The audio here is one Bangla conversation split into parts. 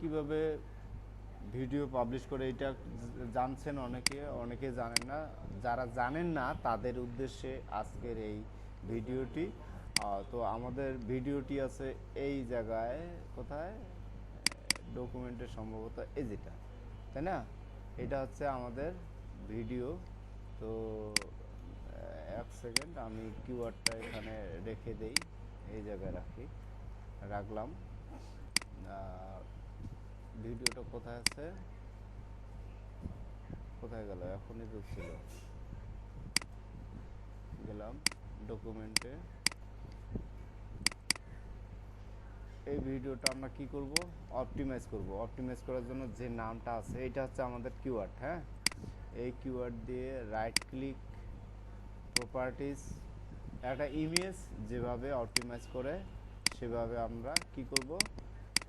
কীভাবে ভিডিও পাবলিশ করে, এটা জানছেন অনেকে অনেকে জানেন না। যারা জানেন না, তাদের উদ্দেশ্যে আজকের এই ভিডিওটি। তো আমাদের ভিডিওটি আছে এই জায়গায়, কোথায়? ডকুমেন্টে সম্ভবত এই যেটা, তাই না? এটা হচ্ছে আমাদের ভিডিও। তো এক সেকেন্ড, আমি কিওয়ার্ডটা এখানে রেখে দেই। এই জায়গায় রাখি, রাখলাম। ভিডিওটা কোথায় আছে? কোথায় গেল? এখনই তো ছিল। গেলাম ডকুমেন্টে এই ভিডিওটা আমরা কি করব? অপটিমাইজ করব। অপটিমাইজ করার জন্য যে নামটা আছে এটা হচ্ছে আমাদের কিওয়ার্ড হ্যাঁ? এই কিওয়ার্ড দিয়ে রাইট ক্লিক প্রপার্টিজ একটা ইমেজ যেভাবে অপটিমাইজ করে, সেভাবে আমরা কি করব?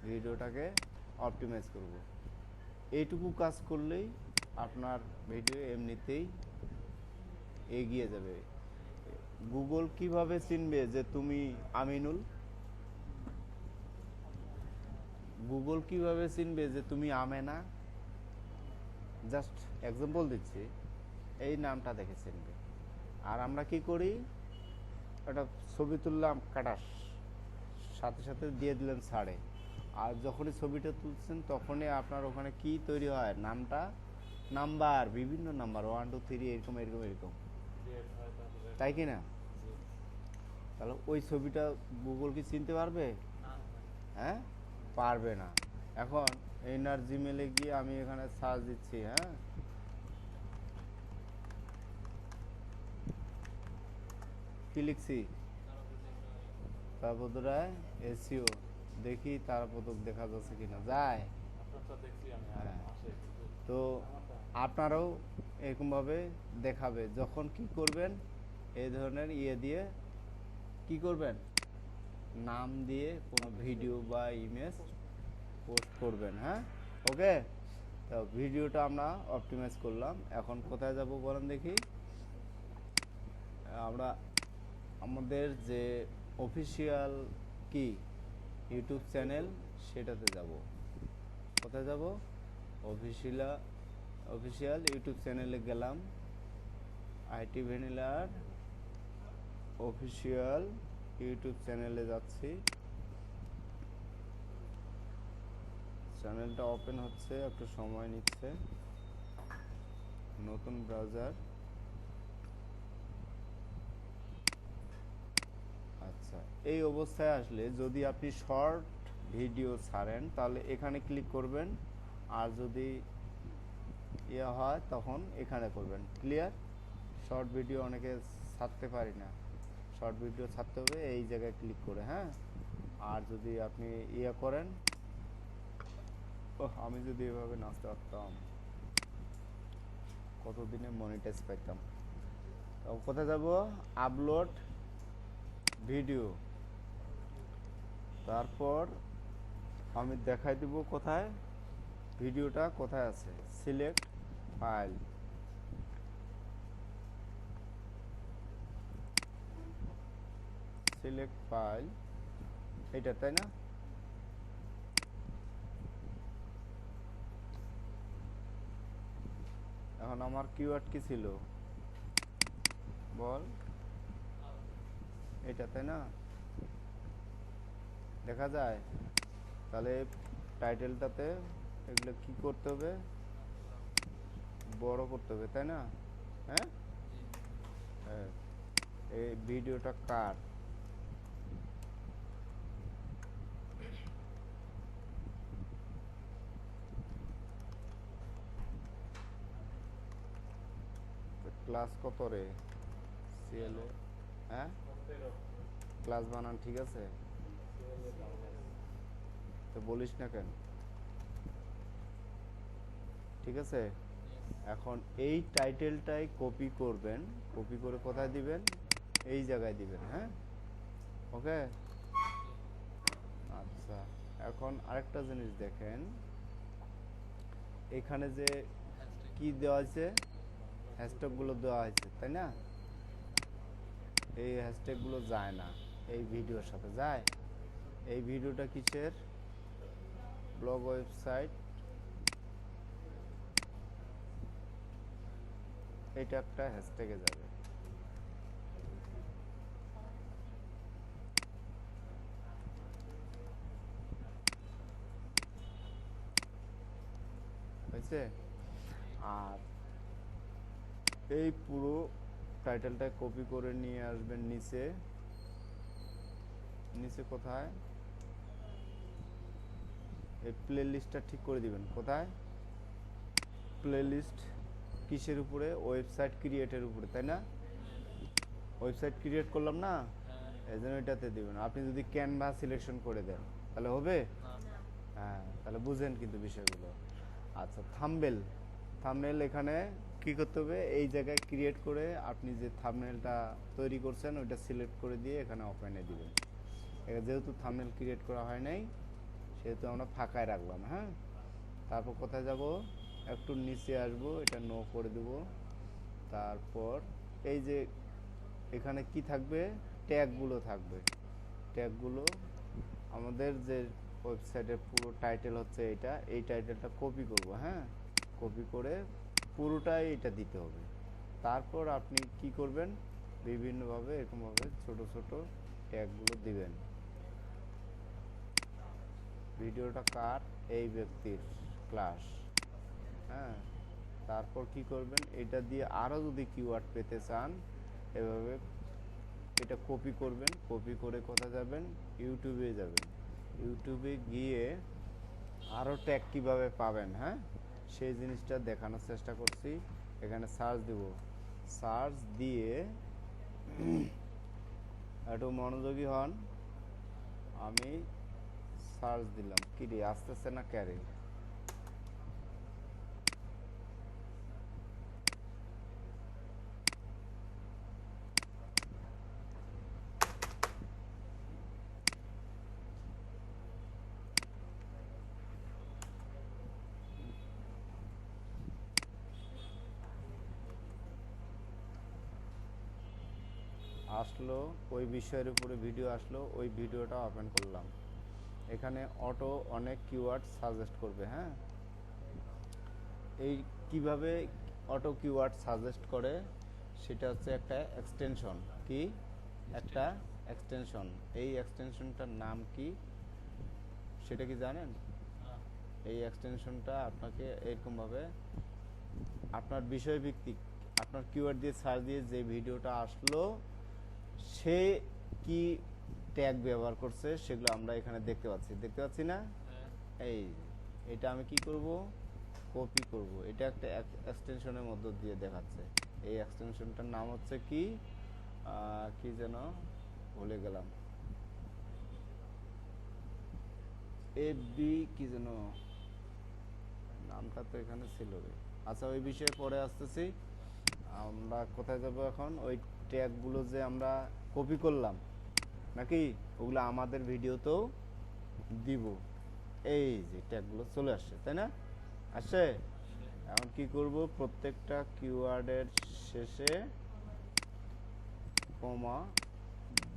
ভিডিওটাকে অপটিমাইজ করব। এইটুকু কাজ করলেই আপনার ভিডিও এমনিতেই এগিয়ে যাবে। গুগল কীভাবে চিনবে যে তুমি আমিনুল? গুগল কীভাবে চিনবে যে তুমি আমেনা? জাস্ট এক্সাম্পল দিচ্ছি, এই নামটা দেখে চিনবে। আর আমরা কি করি? একটা ছবি তুললাম কাটাস, সাথে সাথে দিয়ে দিলেন ছাড়ে আর যখনই ছবিটা তুলছেন, তখনই আপনার ওখানে কি তৈরি হয়? নামটা? নাম্বার, বিভিন্ন নাম্বার ওয়ান টু থ্রি এরকম এরকম এরকম। তাই কি না? তাহলে ওই ছবিটা গুগল কি চিনতে পারবে? হ্যাঁ? পারবে না। এখন এনার জিমেলে গিয়ে আমি এখানে সার্চ দিচ্ছি হ্যাঁ? কি লিখছি? তারপদরায় এসিও দেখি তারাপদক দেখা যাচ্ছে কিনা। যায়। হ্যাঁ। তো আপনারাও এরকমভাবে দেখাবে যখন কি করবেন এই ধরনের ইয়ে দিয়ে কি করবেন? নাম দিয়ে কোনো ভিডিও বা ইমেজ পোস্ট করবেন হ্যাঁ? ওকে? তো ভিডিওটা আমরা অপটিমাইজ করলাম। এখন কোথায় যাব বলেন দেখি। আমরা আমাদের যে অফিসিয়াল কি? ইউটিউব চ্যানেল, সেটাতে যাব। কোথায় যাব? অফিসিয়াল অফিসিয়াল ইউটিউব চ্যানেলে গেলাম। আইটি ভ্যানিলার অফিসিয়াল ইউটিউব চ্যানেলে যাচ্ছি। চ্যানেলটা ওপেন হচ্ছে, একটু সময় নিচ্ছে। নতুন ব্রাউজার আচ্ছা এই অবস্থায় আসলে যদি আপনি শর্ট ভিডিও ছাড়েন তাহলে এখানে ক্লিক করবেন। আর যদি ইয়ে হয় তখন এখানে করবেন। ক্লিয়ার শর্ট ভিডিও অনেকে ছাড়তে পারি না। শর্ট ভিডিও ছাড়তে হবে এই জায়গায় ক্লিক করে হ্যাঁ? আর যদি আপনি ইয়ে করেন ওহ, আমি যদি এভাবে নাচতে পারতাম কতদিনে মনিটাইজ পাইতাম। তো কোথায় যাব? আপলোড ভিডিও তারপর আমি দেখাই দিব কোথায়, ভিডিওটা কোথায় আছে। সিলেক্ট ফাইল সিলেক্ট ফাইল এটা তাই না? এখন আমার কিওয়ার্ড কি ছিল? বল। এটা তাই না? দেখা যায়। তাহলে টাইটেলটাতে এগুলো কি করতে হবে? বড় করতে হবে, তাই না? হ্যাঁ? হ্যাঁ। এই ভিডিওটা কার? ক্লাস কত রে? সিএলএ হ্যাঁ? ক্লাস বানান ঠিক আছে? তো বলিস না কেন? ঠিক আছে? এখন এই টাইটেলটাই কপি করবেন। কপি করে কোথায় দিবেন? এই জায়গায় দিবেন হ্যাঁ? ওকে আচ্ছা এখন আরেকটা জিনিস দেখেন। এখানে যে কি দেওয়া আছে? হ্যাশট্যাগুলো দেওয়া হয়েছে তাই না? এই হ্যাশট্যাগুলো যায় না। এই ভিডিওর সাথে যায়। এই ভিডিওটা কিসের? ব্লগ ওয়েবসাইট এটা একটা হ্যাশট্যাগে যাবে। হয়েছে? আর এই পুরো টাইটেলটা কপি করে নিয়ে আসবেন নিচে। নিচে কোথায়? এই প্লে লিস্টটা ঠিক করে দিবেন। কোথায়? প্লে লিস্ট কিসের উপরে? ওয়েবসাইট ক্রিয়েটের উপরে তাই না? ওয়েবসাইট ক্রিয়েট করলাম না? এই জন্য এটাতে দিবেন। আপনি যদি ক্যানভা সিলেকশন করে দেন তাহলে হবে? হ্যাঁ তাহলে বুঝেন কিন্তু বিষয়গুলো। আচ্ছা থাম্বেল থাম্বনেল এখানে কি করতে হবে? এই জায়গায় ক্রিয়েট করে আপনি যে থাম্বনেলটা তৈরি করছেন ওইটা সিলেক্ট করে দিয়ে এখানে ওপেনে দিবেন। যেহেতু থাম্বনেল ক্রিয়েট করা হয় নাই সেহেতু আমরা ফাঁকায় রাখলাম হ্যাঁ? তারপর কোথায় যাব? একটু নিচে আসব, এটা নো করে দেব। তারপর এই যে এখানে কি থাকবে? ট্যাগগুলো থাকবে। ট্যাগগুলো আমাদের যে ওয়েবসাইটের পুরো টাইটেল হচ্ছে এটা, এই টাইটেলটা কপি করব হ্যাঁ? কপি করে পুরোটাই এটা দিতে হবে। তারপর আপনি কি করবেন? বিভিন্নভাবে এরকমভাবে ছোট ছোট ট্যাগগুলো দিবেন। ভিডিওটা কার? এই ব্যক্তির ক্লাস হ্যাঁ? তারপর কি করবেন? এটা দিয়ে আরও যদি কিওয়ার্ড পেতে চান, এভাবে এটা কপি করবেন। কপি করে কোথায় যাবেন? ইউটিউবে যাবেন। ইউটিউবে গিয়ে আরও ট্যাগ কীভাবে পাবেন হ্যাঁ? সেই জিনিসটা দেখানোর চেষ্টা করছি। এখানে সার্চ দিব। সার্চ দিয়ে একটু মনোযোগী হন। আমি সার্চ দিলাম। কি রে, আসতেছে না ক্যারে আসলো, ওই বিষয়ের উপরে ভিডিও আসলো, ওই ভিডিওটা ওপেন করলাম। এখানে অটো অনেক কিওয়ার্ড সাজেস্ট করবে হ্যাঁ? এই কীভাবে অটো কিওয়ার্ড সাজেস্ট করে সেটা হচ্ছে একটা এক্সটেনশন কি? একটা এক্সটেনশন এই এক্সটেনশনটার নাম কি? সেটা কি জানেন? এই এক্সটেনশনটা আপনাকে এরকমভাবে আপনার বিষয়ভিত্তিক আপনার কিওয়ার্ড দিয়ে সার্চ দিয়ে যে ভিডিওটা আসলো সে কি ট্যাগ ব্যবহার করছে সেগুলো আমরা এখানে দেখতে পাচ্ছি। দেখতে পাচ্ছি না? এই এটা আমি কি করব? কপি করব। এটা একটা এক্সটেনশনের মধ্য দিয়ে দেখাচ্ছে। এই এক্সটেনশনটার নাম হচ্ছে কি? কি যেন ভুলে গেলাম। এফবি কি যেন? নামটা তো এখানে ছিল রে। আচ্ছা ওই বিষয়ে পরে আসতেছি। আমরা কোথায় যাব এখন? ওই ট্যাগগুলো যে আমরা কপি করলাম নাকি ওগুলো আমাদের ভিডিওতেও দিব? এই যে ট্যাগগুলো চলে আসছে, তাই না? আসছে? এখন কি করব? প্রত্যেকটা কিওয়ার্ডের শেষে কমা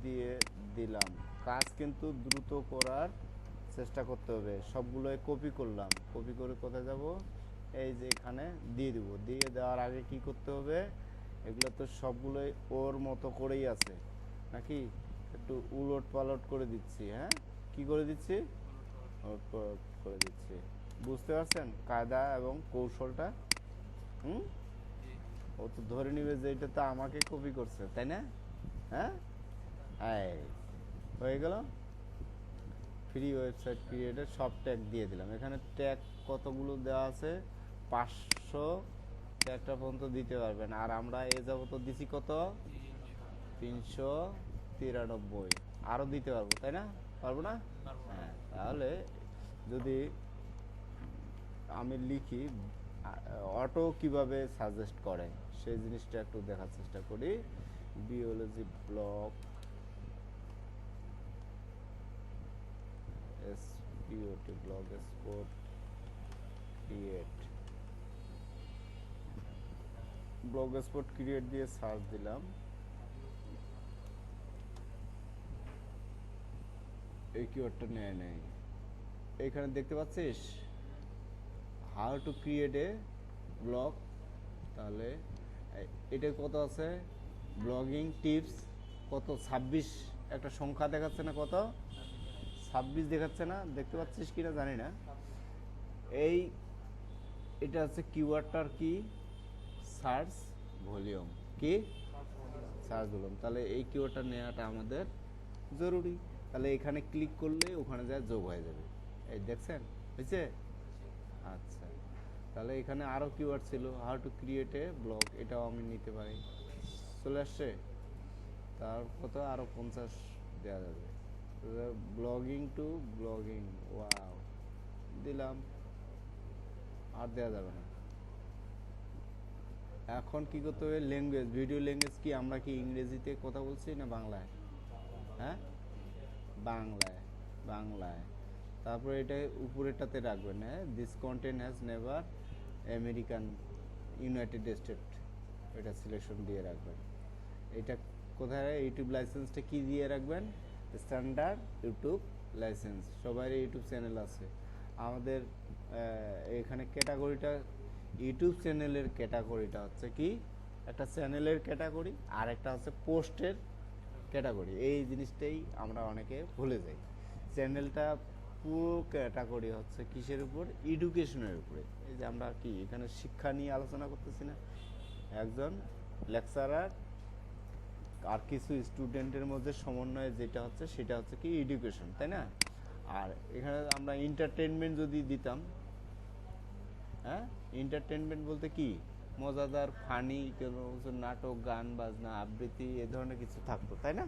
দিয়ে দিলাম। কাজ কিন্তু দ্রুত করার চেষ্টা করতে হবে। সবগুলোই কপি করলাম। কপি করে কোথায় যাব? এই যে এখানে দিয়ে দিব। দিয়ে দেওয়ার আগে কি করতে হবে? এগুলো তো সবগুলোই ওর মতো করেই আছে। নাকি? একটু উলট পালট করে দিচ্ছি হ্যাঁ? কি করে দিচ্ছি? উলট করে দিচ্ছি। বুঝতে পারছেন? কায়দা এবং কৌশলটা? হুম? ও তো ধরে নিবে যে এটা তো আমাকে কপি করছে, তাই না? হ্যাঁ? হয়ে গেল? ফ্রি ওয়েবসাইট ক্রিয়েটের সব ট্যাগ দিয়ে দিলাম। এখানে ট্যাগ কতগুলো দেওয়া আছে? পাঁচশো ট্যাগটা পর্যন্ত দিতে পারবেন। আর আমরা এ যাবত দিছি কত? তিনশো। তিরানব্বই। আরও দিতে পারব তাই না? পারব না? হ্যাঁ তাহলে যদি আমি লিখি অটো কীভাবে সাজেস্ট করে সেই জিনিসটা একটু দেখার চেষ্টা করি। Biology blog এসপিওটি blog spot create blog spot create দিয়ে সার্চ দিলাম। এই কিওয়ার্ডটা নেয় নেই। এখানে দেখতে পাচ্ছিস? How to create a blog তাহলে এটা কত আছে? ব্লগিং টিপস কত? ছাব্বিশ, একটা সংখ্যা দেখাচ্ছে না কত? ছাব্বিশ দেখাচ্ছে না, দেখতে পাচ্ছিস কিনা জানি না। এই, এটা হচ্ছে কিওয়ার্ডটার কি? সার্চ ভলিউম কি? সার্চ ভলিউম তাহলে এই কিওয়ার্ডটা নেওয়াটা আমাদের জরুরি। তাহলে এখানে ক্লিক করলে ওখানে যা যোগ হয়ে যাবে। এই দেখছেন? হয়েছে? আচ্ছা। তাহলে এখানে আরও কিওয়ার্ড ছিল how to create a blog এটাও আমি নিতে পারি। চলে আসছে? তার কত? আরও পঞ্চাশ দেওয়া যাবে। ব্লগিং টু ব্লগিং ওয়াও দিলাম। আর দেওয়া যাবে না। এখন কি করতে হবে? ল্যাঙ্গুয়েজ ভিডিও ল্যাঙ্গুয়েজ কি আমরা কি ইংরেজিতে কথা বলছি না বাংলায়? হ্যাঁ? বাংলায় বাংলায়। তারপরে এটা উপরেরটাতে রাখবেন হ্যাঁ? This content has never American United State এটা সিলেকশন দিয়ে রাখবেন। এটা কোথায়? ইউটিউব লাইসেন্সটা কি দিয়ে রাখবেন? স্ট্যান্ডার্ড ইউটিউব লাইসেন্স সবার ইউটিউব চ্যানেল আছে। আমাদের এখানে ক্যাটাগরিটা ইউটিউব চ্যানেলের ক্যাটাগরিটা হচ্ছে কি? একটা চ্যানেলের ক্যাটাগরি আর একটা হচ্ছে পোস্টের ক্যাটাগরি এই জিনিসটাই আমরা অনেকে ভুলে যাই। চ্যানেলটা পুরো ক্যাটাগরি হচ্ছে কিসের উপর? এডুকেশনের উপরে। এই যে আমরা কি, এখানে শিক্ষা নিয়ে আলোচনা করতেছি না? একজন লেকচারার আর কিছু স্টুডেন্টের মধ্যে সমন্বয়ে যেটা হচ্ছে, সেটা হচ্ছে কি এডুকেশন তাই না? আর এখানে আমরা এন্টারটেনমেন্ট যদি দিতাম হ্যাঁ? এন্টারটেনমেন্ট বলতে কি? মজাদার, ফানি কোনো কিছু, নাটক, গান, বাজনা, আবৃত্তি, এ ধরনের কিছু থাকতো, তাই না?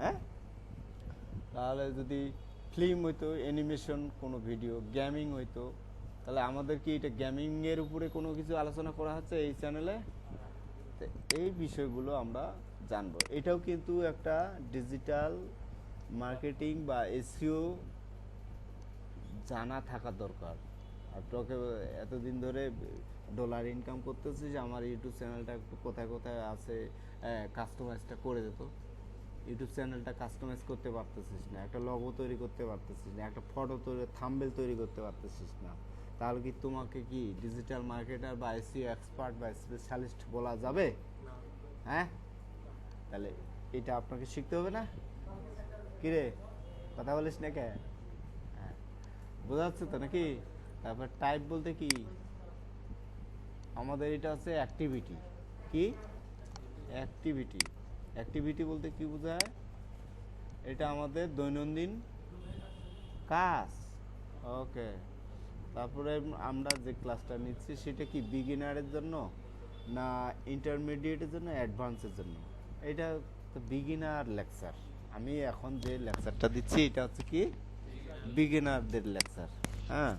হ্যাঁ? তাহলে যদি ফিল্ম হইতো অ্যানিমেশন কোনো ভিডিও গেমিং হইতো, তাহলে আমাদের কি এটা গেমিংয়ের উপরে কোনো কিছু আলোচনা করা হচ্ছে এই চ্যানেলে এই বিষয়গুলো আমরা জানব। এটাও কিন্তু একটা ডিজিটাল মার্কেটিং বা এসিও জানা থাকা দরকার। আর তোকে এতদিন ধরে ডলার ইনকাম করতেছিস আমার ইউটিউব চ্যানেলটা একটু কোথায় কোথায় আছে কাস্টমাইজটা করে দিত ইউটিউব চ্যানেলটা কাস্টমাইজ করতে পারতেছিস না একটা লগো তৈরি করতে পারতেছিস না একটা ফটো তৈরি থাম্বেল তৈরি করতে পারতেছিস না। তাহলে কি তোমাকে কি ডিজিটাল মার্কেটার বা এসিও এক্সপার্ট বা স্পেশালিস্ট বলা যাবে? হ্যাঁ? তাহলে এটা আপনাকে শিখতে হবে না? কিরে কথা বলিস না কে? হ্যাঁ বোঝা যাচ্ছে তো নাকি? তারপর টাইপ বলতে কি? আমাদের এটা হচ্ছে অ্যাক্টিভিটি কি? অ্যাক্টিভিটি অ্যাক্টিভিটি বলতে কি বোঝায়? এটা আমাদের দৈনন্দিন কাজ। ওকে তারপরে আমরা যে ক্লাসটা নিচ্ছি, সেটা কি বিগিনারের জন্য না ইন্টারমিডিয়েটের জন্য অ্যাডভান্সের জন্য? এটা বিগিনার লেকচার আমি এখন যে লেকচারটা দিচ্ছি, এটা হচ্ছে কি? বিগিনারদের লেকচার হ্যাঁ।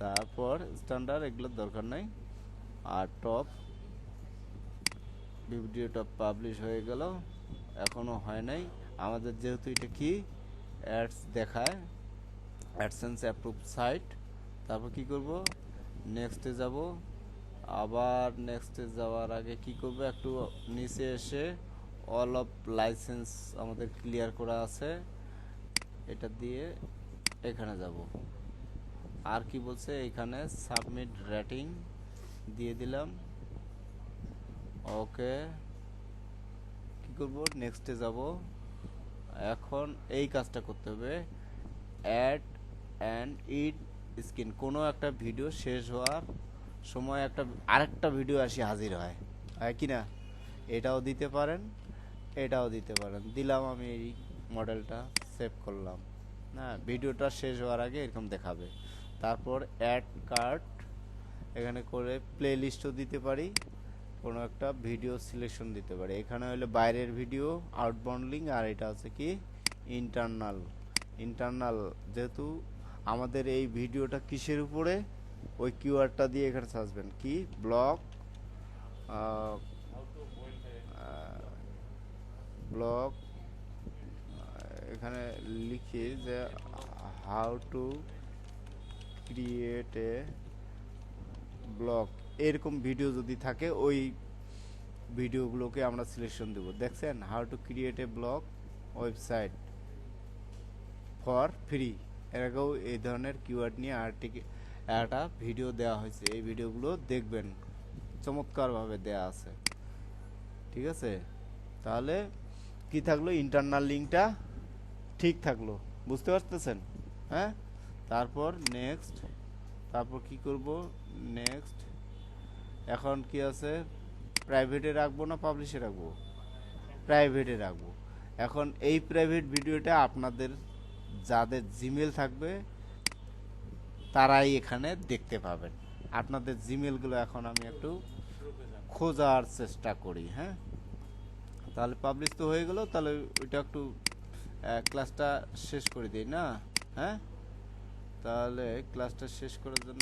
তারপর স্ট্যান্ডার্ড এগুলোর দরকার নাই। আর টপ। ভিডিওটা পাবলিশ হয়ে গেল, এখনও হয় নাই। আমাদের যেহেতু এটা কি? অ্যাডস দেখায়। অ্যাডসেন্স অ্যাপ্রুভ সাইট তারপর কি করব? নেক্সটে যাব। আবার নেক্সটে যাওয়ার আগে কি করব? একটু নিচে এসে অল অফ লাইসেন্স আমাদের ক্লিয়ার করা আছে। এটা দিয়ে এখানে যাব। আর কি বলছে? এখানে সাবমিট রেটিং দিয়ে দিলাম। ওকে কি করব? নেক্সটে যাব। এখন এই কাজটা করতে হবে। অ্যাড অ্যান্ড ইট স্ক্রিন কোনো একটা ভিডিও শেষ হওয়ার সময় একটা, আরেকটা ভিডিও আসি হাজির হয়। হয় কি না? এটাও দিতে পারেন, এটাও দিতে পারেন। দিলাম আমি এই মডেলটা সেভ করলাম। না ভিডিওটা শেষ হওয়ার আগে এরকম দেখাবে। তারপর অ্যাড কার্ড এখানে করে প্লে লিস্টও দিতে পারি, কোনো একটা ভিডিও সিলেকশন দিতে পারি। এখানে হলো বাইরের ভিডিও আউটবাউন্ড লিঙ্ক আর এটা হচ্ছে কি ইন্টারনাল ইন্টারনাল যেহেতু আমাদের এই ভিডিওটা কিসের উপরে, ওই কিউআরটা দিয়ে এখানে সাজবেন কি? ব্লগ ব্লগ এখানে লিখি যে how to create a blog এরকম ভিডিও যদি থাকে, ওই ভিডিওগুলোকে আমরা সিলেকশন দেব। দেখছেন? How to create a blog website for free এর আগেও এই ধরনের কিওয়ার্ড নিয়ে আর্টিকে একটা ভিডিও দেওয়া হয়েছে। এই ভিডিওগুলো দেখবেন। চমৎকারভাবে দেয়া আছে। ঠিক আছে? তাহলে কি থাকল? ইন্টারনাল লিঙ্কটা ঠিক থাকল। বুঝতে পারতেছেন? হ্যাঁ? তারপর নেক্সট তারপর কি করব? নেক্সট এখন কি আছে? প্রাইভেটে রাখব না পাবলিশে রাখব? প্রাইভেটে রাখব। এখন এই প্রাইভেট ভিডিওটা আপনাদের যাদের জিমেল থাকবে, তারাই এখানে দেখতে পাবেন। আপনাদের জিমেলগুলো এখন আমি একটু খোঁজার চেষ্টা করি হ্যাঁ? তাহলে পাবলিশ তো হয়ে গেল, তাহলে ওইটা একটু ক্লাসটা শেষ করে দিই, না? হ্যাঁ? তাহলে ক্লাসটা শেষ করার জন্য